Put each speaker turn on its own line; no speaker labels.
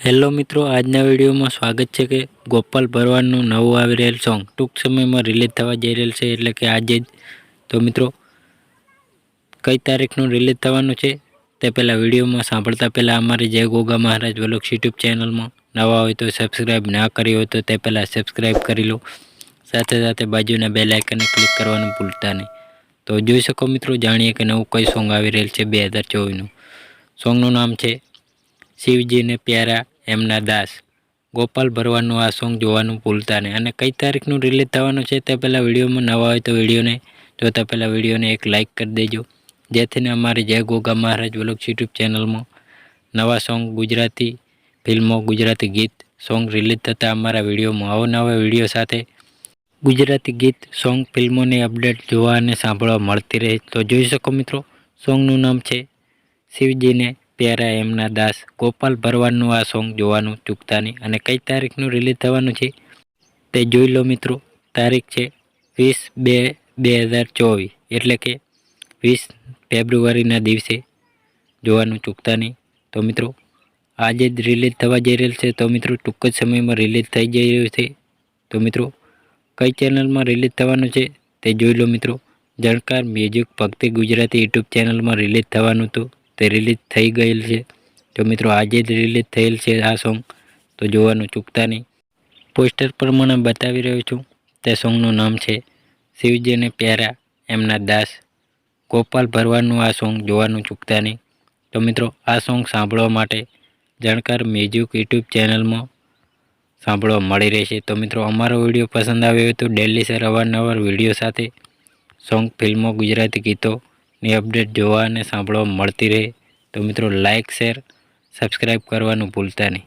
Hello મિત્રો, આજના વિડીયોમાં સ્વાગત છે કે ગોપાલ ભરવાડનું નવું આવી રહેલ સોંગ ટૂંક સમયમાં રિલીઝ થવા જઈ રહેલ છે એટલે કે આજે જ. તો મિત્રો, કઈ તારીખનું રિલીઝ થવાનું છે તે પહેલાં વિડીયોમાં સાંભળતા પહેલાં અમારી જય ગોગા મહારાજ વલોક્સ યુટ્યુબ ચેનલમાં નવા હોય તો સબસ્ક્રાઈબ ના કરી હોય તો તે પહેલાં સબસ્ક્રાઈબ કરી લો. સાથે સાથે બાજુના બે લાઇકને ક્લિક કરવાનું ભૂલતા નહીં. તો જોઈ શકો મિત્રો, જાણીએ કે નવું કઈ સોંગ આવી રહેલ છે બે હજાર ચોવીસનું. સોંગનું નામ છે શિવજીને પ્યારા એમના દાસ. ગોપાલ ભરવાનું આ સોંગ જોવાનું ભૂલતા નહીં. અને કઈ તારીખનું રિલીઝ થવાનું છે તે પહેલાં વિડીયોમાં નવા હોય તો વિડીયોને જોતા પહેલાં વિડીયોને એક લાઇક કરી દેજો. જેથીને અમારી જય ગોગા મહારાજ વ્લોગ્સ યુટ્યુબ ચેનલમાં નવા સોંગ ગુજરાતી ફિલ્મો, ગુજરાતી ગીત, સોંગ રિલીઝ થતા અમારા વિડીયોમાં. અવનવા વીડિયો સાથે ગુજરાતી ગીત, સોંગ, ફિલ્મોની અપડેટ જોવા અને સાંભળવા મળતી રહે. તો જોઈ શકો મિત્રો, સોંગનું નામ છે શિવજીને પ્યારા એમના દાસ ગોપાલ ભરવાડનું આ સોંગ જોવાનું ચૂકતા નહીં અને કઈ તારીખનું રિલીઝ થવાનું છે તે જોઈ લો મિત્રો. તારીખ છે વીસ બે બે હજાર ચોવીસ એટલે કે વીસ ફેબ્રુઆરીના દિવસે જોવાનું ચૂકતા નહીં. તો મિત્રો, આજે જ રિલીઝ થવા જઈ રહેલ છે તો મિત્રો ટૂંક જ સમયમાં રિલીઝ થઈ જઈ રહ્યું છે. તો મિત્રો, કઈ ચેનલમાં રિલીઝ થવાનું છે તે જોઈ લો મિત્રો. જણકાર મ્યુઝિક ભક્તિ ગુજરાતી યુટ્યુબ ચેનલમાં રિલીઝ થવાનું હતું. તે રિલીઝ થઈ ગયેલ છે. તો મિત્રો આજે જ રિલીઝ થયેલ છે આ સોંગ તો જોવાનું ચૂકતા નહીં. પોસ્ટર પ્રમાણે બતાવી રહ્યો છું, તે સોંગનું નામ છે શિવજીને પ્યારા, એમના દાસ. ગોપાલ ભરવાનું આ સોંગ જોવાનું ચૂકતા નહીં. તો મિત્રો, આ સોંગ સાંભળવા માટે જાણકાર મ્યુઝિક યુટ્યુબ ચેનલમાં સાંભળવા મળી રહેશે. તો મિત્રો, અમારો વીડિયો પસંદ આવ્યો તો ડેલી સર અવારનવાર વીડિયો સાથે સોંગ ફિલ્મો ગુજરાતી ગીતોની અપડેટ જોવા અને સાંભળવા મળતી રહે. તો મિત્રો લાઇક શેર સબસ્ક્રાઈબ કરવાનું ભૂલતા નહીં.